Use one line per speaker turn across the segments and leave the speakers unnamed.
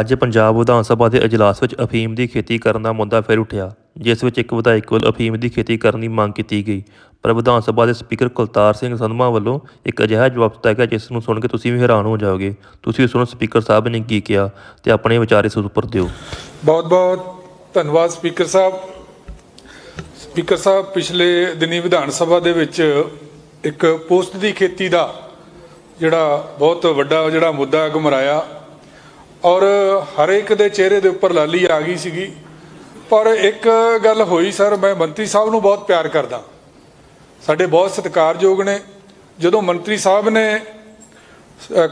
ਅੱਜ ਪੰਜਾਬ ਵਿਧਾਨ ਸਭਾ ਦੇ ਇਜਲਾਸ ਵਿੱਚ ਅਫੀਮ ਦੀ ਖੇਤੀ ਕਰਨ ਦਾ ਮੁੱਦਾ ਫਿਰ ਉੱਠਿਆ, ਜਿਸ ਵਿੱਚ ਇੱਕ ਵਿਧਾਇਕ ਵੱਲ ਅਫੀਮ ਦੀ ਖੇਤੀ ਕਰਨ ਦੀ ਮੰਗ ਕੀਤੀ ਗਈ। ਪਰ ਵਿਧਾਨ ਸਭਾ ਦੇ ਸਪੀਕਰ ਕੁਲਤਾਰ ਸਿੰਘ ਸੰਧਮਾ ਵੱਲੋਂ ਇੱਕ ਅਜਿਹਾ ਜਵਾਬ ਦਿੱਤਾ ਗਿਆ, ਜਿਸ ਨੂੰ ਸੁਣ ਕੇ ਤੁਸੀਂ ਵੀ ਹੈਰਾਨ ਹੋ ਜਾਓਗੇ। ਤੁਸੀਂ ਸੁਣੋ ਸਪੀਕਰ ਸਾਹਿਬ ਨੇ ਕੀ ਕਿਹਾ ਤੇ ਆਪਣੇ ਵਿਚਾਰ ਇਸ ਉੱਪਰ ਦਿਓ।
ਬਹੁਤ ਬਹੁਤ ਧੰਨਵਾਦ ਸਪੀਕਰ ਸਾਹਿਬ। ਸਪੀਕਰ ਸਾਹਿਬ, ਪਿਛਲੇ ਦਿਨੀ ਵਿਧਾਨ ਸਭਾ ਦੇ ਵਿੱਚ ਇੱਕ ਪੋਸਟ ਦੀ ਖੇਤੀ ਦਾ ਜਿਹੜਾ ਬਹੁਤ ਵੱਡਾ ਜਿਹੜਾ ਮੁੱਦਾ ਗੁਮਰਾਇਆ ਔਰ ਹਰੇਕ ਦੇ ਚਿਹਰੇ ਦੇ ਉੱਪਰ ਲਾਲੀ ਆ ਗਈ ਸੀਗੀ। ਪਰ ਇੱਕ ਗੱਲ ਹੋਈ ਸਰ, ਮੈਂ ਮੰਤਰੀ ਸਾਹਿਬ ਨੂੰ ਬਹੁਤ ਪਿਆਰ ਕਰਦਾ। ਸਾਡੇ ਬਹੁਤ ਸਤਿਕਾਰਯੋਗ ਨੇ। ਜਦੋਂ ਮੰਤਰੀ ਸਾਹਿਬ ਨੇ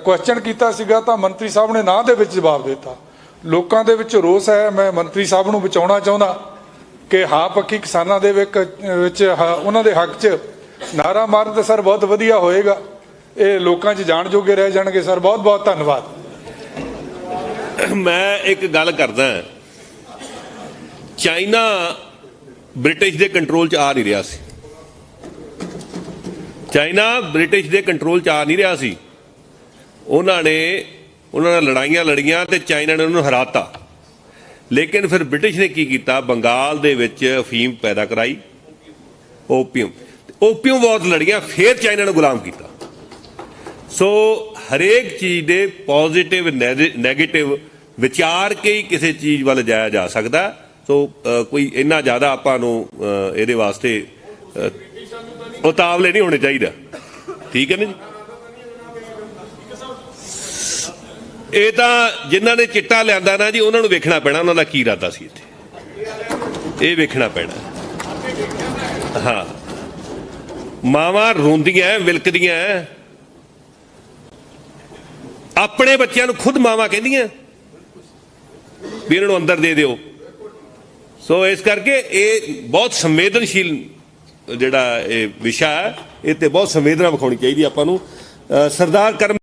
ਕੁਐਸਚਨ ਕੀਤਾ ਸੀਗਾ ਤਾਂ ਮੰਤਰੀ ਸਾਹਿਬ ਨੇ ਨਾਂ ਦੇ ਵਿੱਚ ਜਵਾਬ ਦਿੱਤਾ। ਲੋਕਾਂ ਦੇ ਵਿੱਚ ਰੋਸ ਹੈ, ਮੈਂ ਮੰਤਰੀ ਸਾਹਿਬ ਨੂੰ ਬਚਾਉਣਾ ਚਾਹੁੰਦਾ ਕਿ ਹਾਂ, ਪੱਕੀ ਕਿਸਾਨਾਂ ਦੇ ਵਿੱਚ ਹ- ਉਹਨਾਂ ਦੇ ਹੱਕ 'ਚ ਨਾਰਾ ਮਾਰਨ ਤਾਂ ਸਰ ਬਹੁਤ ਵਧੀਆ ਹੋਏਗਾ। ਇਹ ਲੋਕਾਂ 'ਚ ਜਾਣ ਜੋਗੇ ਰਹਿ ਜਾਣਗੇ। ਸਰ ਬਹੁਤ ਬਹੁਤ ਧੰਨਵਾਦ।
ਮੈਂ ਇੱਕ ਗੱਲ ਕਰਦਾ ਚਾਈਨਾ ਬ੍ਰਿਟਿਸ਼ ਦੇ ਕੰਟਰੋਲ 'ਚ ਆ ਨਹੀਂ ਰਿਹਾ ਸੀ। ਚਾਈਨਾ ਬ੍ਰਿਟਿਸ਼ ਦੇ ਕੰਟਰੋਲ 'ਚ ਆ ਨਹੀਂ ਰਿਹਾ ਸੀ। ਉਹਨਾਂ ਨੇ, ਉਹਨਾਂ ਨਾਲ ਲੜਾਈਆਂ ਲੜੀਆਂ ਤੇ ਚਾਈਨਾ ਨੇ ਉਹਨਾਂ ਨੂੰ ਹਰਾਤਾ। ਲੇਕਿਨ ਫਿਰ ਬ੍ਰਿਟਿਸ਼ ਨੇ ਕੀ ਕੀਤਾ? ਬੰਗਾਲ ਦੇ ਵਿੱਚ ਅਫੀਮ ਪੈਦਾ ਕਰਾਈ। ਓਪੀਅਮ। ਓਪੀਅਮ ਬਹੁਤ ਲੜੀਆਂ ਫਿਰ ਚਾਈਨਾ ਨੂੰ ਗੁਲਾਮ ਕੀਤਾ। ਸੋ ਹਰੇਕ ਚੀਜ਼ ਦੇ ਪੋਜ਼ਿਟਿਵ 네ਗੇਟਿਵ ਵਿਚਾਰ ਕੇ ਹੀ ਕਿਸੇ ਚੀਜ਼ ਵੱਲ ਜਾਇਆ ਜਾ ਸਕਦਾ। ਸੋ ਕੋਈ ਇੰਨਾ ਜ਼ਿਆਦਾ ਆਪਾਂ ਨੂੰ ਇਹਦੇ ਵਾਸਤੇ ਉਤਾਵਲੇ ਨਹੀਂ ਹੋਣੇ ਚਾਹੀਦਾ। ਠੀਕ ਹੈ ਨਾ ਜੀ? ਇਹ ਤਾਂ ਜਿਨ੍ਹਾਂ ਨੇ ਚਿੱਟਾ ਲਿਆਂਦਾ ਨਾ ਜੀ, ਉਹਨਾਂ ਨੂੰ ਵੇਖਣਾ ਪੈਣਾ, ਉਹਨਾਂ ਦਾ ਕੀ ਇਰਾਦਾ ਸੀ ਇੱਥੇ? ਇਹ ਵੇਖਣਾ ਪੈਣਾ। ਹਾਂ। ਮਾਵਾਂ ਰੋਂਦੀਆਂ, ਵਿਲਕਦੀਆਂ। ਆਪਣੇ ਬੱਚਿਆਂ ਨੂੰ ਖੁਦ ਮਾਵਾਂ ਕਹਿੰਦੀਆਂ। ਵੀ ਇਹਨਾਂ ਨੂੰ ਅੰਦਰ ਦੇ ਦਿਓ। ਸੋ ਇਸ ਕਰਕੇ ਇਹ ਬਹੁਤ ਸੰਵੇਦਨਸ਼ੀਲ ਜਿਹੜਾ ਇਹ ਵਿਸ਼ਾ ਹੈ, ਇਹ ਤੇ ਬਹੁਤ ਸੰਵੇਦਨਾ ਵਿਖਾਉਣੀ ਚਾਹੀਦੀ ਆਪਾਂ ਨੂੰ। ਸਰਦਾਰ ਕਰਮ